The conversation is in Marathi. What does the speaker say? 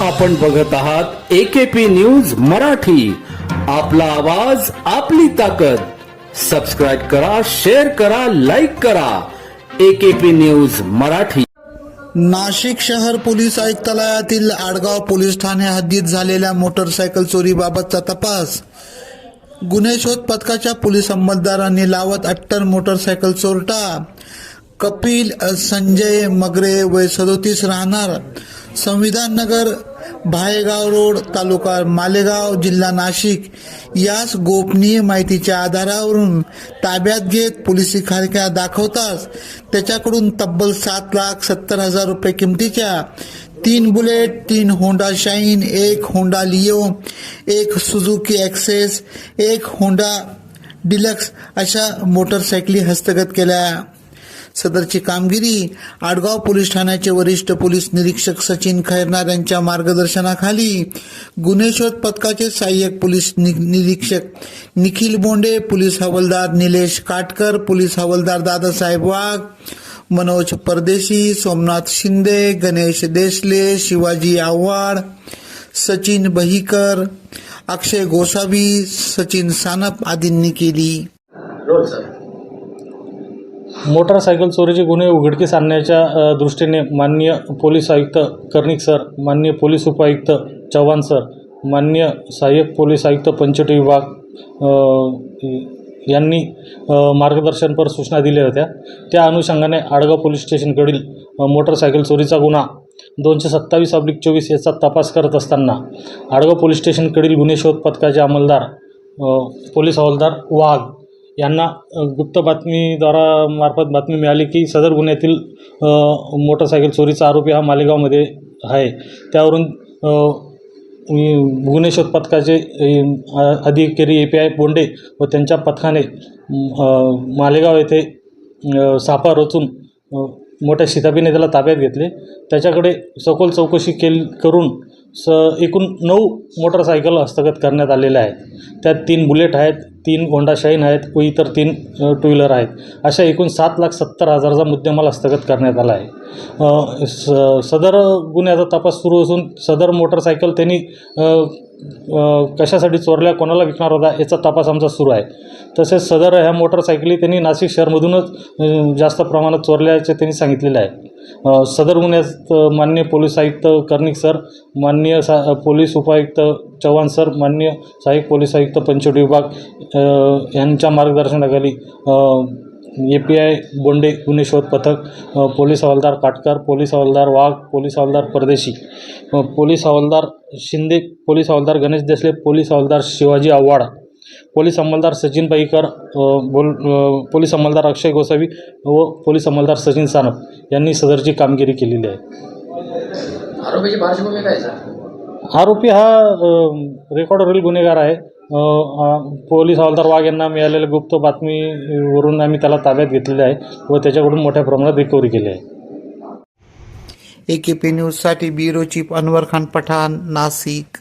आपण बघत आहात एकेपी न्यूज मराठी. आपला आवाज आपली ताकद. सबस्क्राईब करा शेअर करा लाईक करा. AKP news Marathi. नाशिक शहर पोलीस आयुक्तालयातील आडगाव पोलीस ठाणे हद्दीत झालेल्या मोटरसायकल चोरीबाबतचा तपास. गुन्हे शोध पथकाच्या पोलीस अंमलदारांनी लावत अट्टर मोटरसायकल चोरटा. कपिल संजय मगरे वय सदोतीस राहणार. संविधान नगर भायगाव रोड तालुका मालेगाव जिल्हा नाशिक. यास गोपनीय माहितीच्या आधारावरून ताब्यात घेत पोलिसी खारक्या दाखवताच त्याच्याकडून तब्बल सात लाख सत्तर हजार रुपये किमतीच्या तीन बुलेट तीन होंडा शाईन एक होंडा लिओ एक सुझुकी ॲक्सेस एक होंडा डिलक्स अशा मोटरसायकली हस्तगत केल्या. सदरची कामगिरी आडगाव पोलीस ठाण्याचे वरिष्ठ पोलीस निरीक्षक सचिन खैरनार यांच्या मार्गदर्शनाखाली गुन्हे शोध पथकाचे सहाय्यक पोलीस नि- निरीक्षक निखिल बोंडे पोलीस हवालदार निलेश काटकर पोलीस हवालदार दादासाहेब वाघ मनोज परदेशी सोमनाथ शिंदे गणेश देसले शिवाजी आव्हाड सचिन बहीकर अक्षय गोसावी सचिन सानप आदींनी केली. सर. मोटारसायकल चोरीचे गुन्हे उघडकीस आणण्याच्या दृष्टीने माननीय पोलीस आयुक्त कर्णिक सर माननीय पोलीस उपायुक्त चव्हाण सर माननीय सहाय्यक पोलीस आयुक्त पंचवटी विभाग यांनी मार्गदर्शनपर सूचना दिल्या होत्या. त्या अनुषंगाने आडगाव पोलीस स्टेशनकडील मोटरसायकल चोरीचा गुन्हा दोनशे सत्तावीस अब्लिक चोवीस याचा तपास करत असताना आडगाव पोलीस स्टेशनकडील गुन्हे शोध पथकाचे अंमलदार पोलीस हवालदार वाघ यांना गुप्त बातमीद्वारा मार्फत बातमी मिळाली की सदर गुन्ह्यातील मोटरसायकल चोरीचा आरोपी हा मालेगावमध्ये आहे. त्यावरून गुन्हे शोध पथकाचे अधिकारी ए पी आय बोंडे व त्यांच्या पथकाने मालेगाव येथे सापा रचून मोठ्या शिताबीने त्याला ताब्यात घेतले. त्याच्याकडे सखोल चौकशी केल करून स एकूण नऊ मोटरसायकल हस्तगत करण्यात आलेल्या आहेत. त्यात तीन बुलेट आहेत. तीन होंडा शाईन आहेत व इतर तीन टू व्हीलर आहेत. अशा एकूण सात लाख सत्तर हजाराचा मुद्देमाल हस्तगत करण्यात आला आहे. स सदर गुन्ह्याचा तपास सुरू असून सदर मोटरसायकल त्यांनी कशासाठी चोरल्या कोणाला विकणार होता याचा तपास आमचा सुरू आहे. तसेच सदर ह्या मोटरसायकली त्यांनी नाशिक शहरमधूनच जास्त प्रमाणात चोरल्याचे त्यांनी सांगितलेले आहे. सदर गुन्ह्यात मान्य पोलीस आयुक्त कर्णिक सर माननीय सा पोलीस उपायुक्त चव्हाण सर मान्य सहाय्यक पोलीस आयुक्त पंचवटी विभाग यांच्या मार्गदर्शनाखाली ए पी आय बोंडे गुन्हे शोध पथक पोलीस हवालदार काटकर पोलीस हवालदार वाघ पोलीस हवालदार परदेशी पोलीस हवालदार शिंदे पोलीस हवालदार गणेश देसले पोलीस हवालदार शिवाजी आव्हाड पोलीस अंमलदार सचिन पाईकर बोल पोलीस अंमलदार अक्षय गोसावी व पोलीस अंमलदार सचिन सानप यांनी सदरची कामगिरी केलेली आहे. आरोपीची पार्श्वभूमी काय सर? आरोपी हा रेकॉर्डवरील गुन्हेगार आहे. पोलीस हवालदार वाघ यांना मिळालेल्या गुप्त बातमीवरून आम्ही त्याला ताब्यात घेतलेले आहे व त्याच्याकडून मोठ्या प्रमाणात रिकव्हरी केली आहे. ए के पी न्यूजसाठी ब्युरो चीफ अनवर खान पठाण नाशिक.